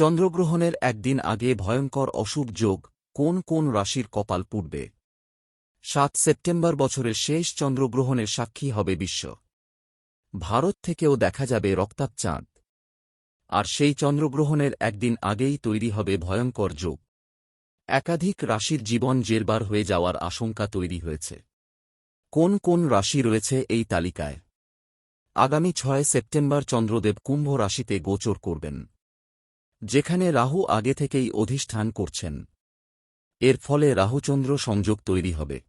চন্দ্রগ্রহণের একদিন আগে ভয়ঙ্কর অশুভ যোগ কোন কোন রাশির কপাল পুড়বে? সাত সেপ্টেম্বর বছরের শেষ চন্দ্রগ্রহণের সাক্ষী হবে বিশ্ব। ভারত থেকেও দেখা যাবে রক্তাপ চাঁদ। আর সেই চন্দ্রগ্রহণের একদিন আগেই তৈরি হবে ভয়ঙ্কর যোগ। একাধিক রাশির জীবন জেরবার হয়ে যাওয়ার আশঙ্কা তৈরি হয়েছে। কোন কোন রাশি রয়েছে এই তালিকায়? আগামী ছয় সেপ্টেম্বর চন্দ্রদেব কুম্ভ রাশিতে গোচর করবেন। যেখানে রাহু আগে থেকেই অধিষ্ঠান করছেন। এর ফলে রাহুচন্দ্র সংযোগ তৈরি হবে।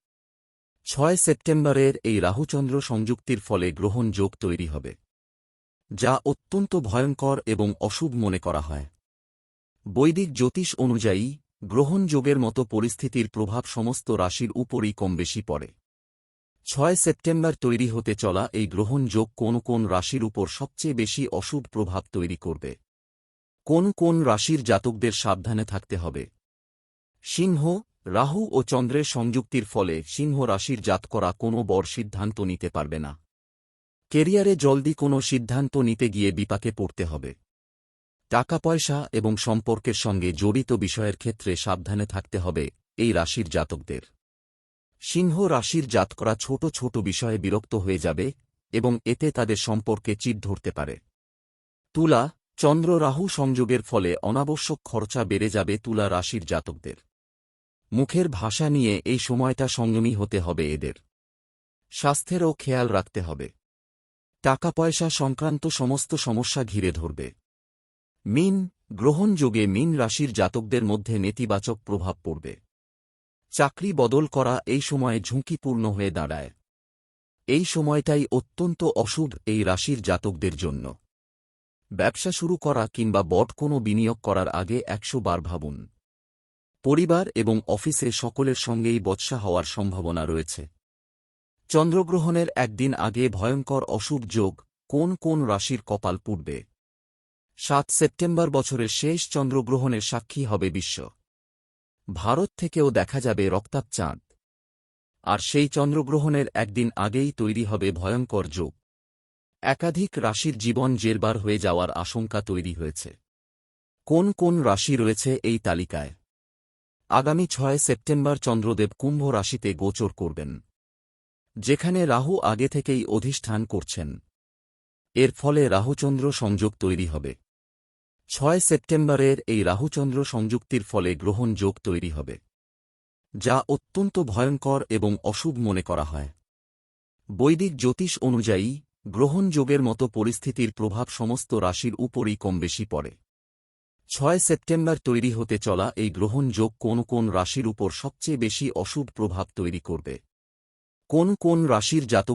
ছয় সেপ্টেম্বরের এই রাহুচন্দ্র সংযুক্তির ফলে গ্রহণ যোগ তৈরি হবে। যা অত্যন্ত ভয়ঙ্কর এবং অশুভ মনে করা হয়। বৈদিক জ্যোতিষ অনুযায়ী, গ্রহণ যোগের মতো পরিস্থিতির প্রভাব সমস্ত রাশির উপরই কম বেশি পড়ে। ছয় সেপ্টেম্বর তৈরি হতে চলা এই গ্রহণ যোগ কোন কোন রাশির উপর সবচেয়ে বেশি অশুভ প্রভাব তৈরি করবে। কোন কোন রাশির জাতকদের সাবধানে থাকতে হবে? সিংহ, রাহু ও চন্দ্রের সংযুক্তির ফলে সিংহ রাশির জাত করা কোনো বড় সিদ্ধান্ত নিতে পারবে না। কেরিয়ারে জলদি কোনো সিদ্ধান্ত নিতে গিয়ে বিপাকে পড়তে হবে। টাকা পয়সা এবং সম্পর্কের সঙ্গে জড়িত বিষয়ের ক্ষেত্রে সাবধানে থাকতে হবে এই রাশির জাতকদের। সিংহ রাশির জাত করা ছোট ছোট বিষয়ে বিরক্ত হয়ে যাবে এবং এতে তাদের সম্পর্কে চিট ধরতে পারে। তুলা চন্দ্র রাহু সংযোগের ফলে অনাবশ্যক খরচা বেড়ে যাবে তুলা রাশির জাতকদের। মুখের ভাষা নিয়ে এই সময়টা সংযমী হতে হবে এদের। স্বাস্থ্যেরও খেয়াল রাখতে হবে। টাকা পয়সা সংক্রান্ত সমস্ত সমস্যা ঘিরে ধরবে। মিন গ্রহণযোগে মিন রাশির জাতকদের মধ্যে নেতিবাচক প্রভাব পড়বে। চাকরি বদল করা এই সময়ে ঝুঁকিপূর্ণ হয়ে দাঁড়ায়। এই সময়টাই অত্যন্ত অশুভ এই রাশির জাতকদের জন্য। ব্যবসা শুরু করা কিংবা বট কোনো বিনিয়োগ করার আগে একশো বার ভাবুন। পরিবার এবং অফিসে সকলের সঙ্গেই বৎসা হওয়ার সম্ভাবনা রয়েছে। চন্দ্রগ্রহণের একদিন আগে ভয়ঙ্কর অশুভ যোগ কোন কোন রাশির কপাল পুড়বে। সাত সেপ্টেম্বর বছরের শেষ চন্দ্রগ্রহণের সাক্ষী হবে বিশ্ব। ভারত থেকেও দেখা যাবে রক্তাপ চাঁদ। আর সেই চন্দ্রগ্রহণের একদিন আগেই তৈরি হবে ভয়ঙ্কর যোগ। একাধিক রাশির জীবন জেরবার হয়ে যাওয়ার আশঙ্কা তৈরি হয়েছে। কোন কোন রাশি রয়েছে এই তালিকায়? আগামী ছয় সেপ্টেম্বর চন্দ্রদেব কুম্ভ রাশিতে গোচর করবেন। যেখানে রাহু আগে থেকেই অধিষ্ঠান করছেন। এর ফলে রাহুচন্দ্র সংযোগ তৈরি হবে। ছয় সেপ্টেম্বরের এই রাহুচন্দ্র সংযুক্তির ফলে গ্রহণ যোগ তৈরি হবে। যা অত্যন্ত ভয়ঙ্কর এবং অশুভ মনে করা হয়। বৈদিক জ্যোতিষ অনুযায়ী গ্রহণ যোগের মতো পরিস্থিতির প্রভাব সমস্ত রাশির উপরই কম বেশি পড়ে। ছয় সেপ্টেম্বর তৈরি হতে চলা এই গ্রহণযোগ কোন কোন রাশির উপর সবচেয়ে বেশি অশুভ প্রভাব তৈরি করবে। কোন কোন রাশির জাতক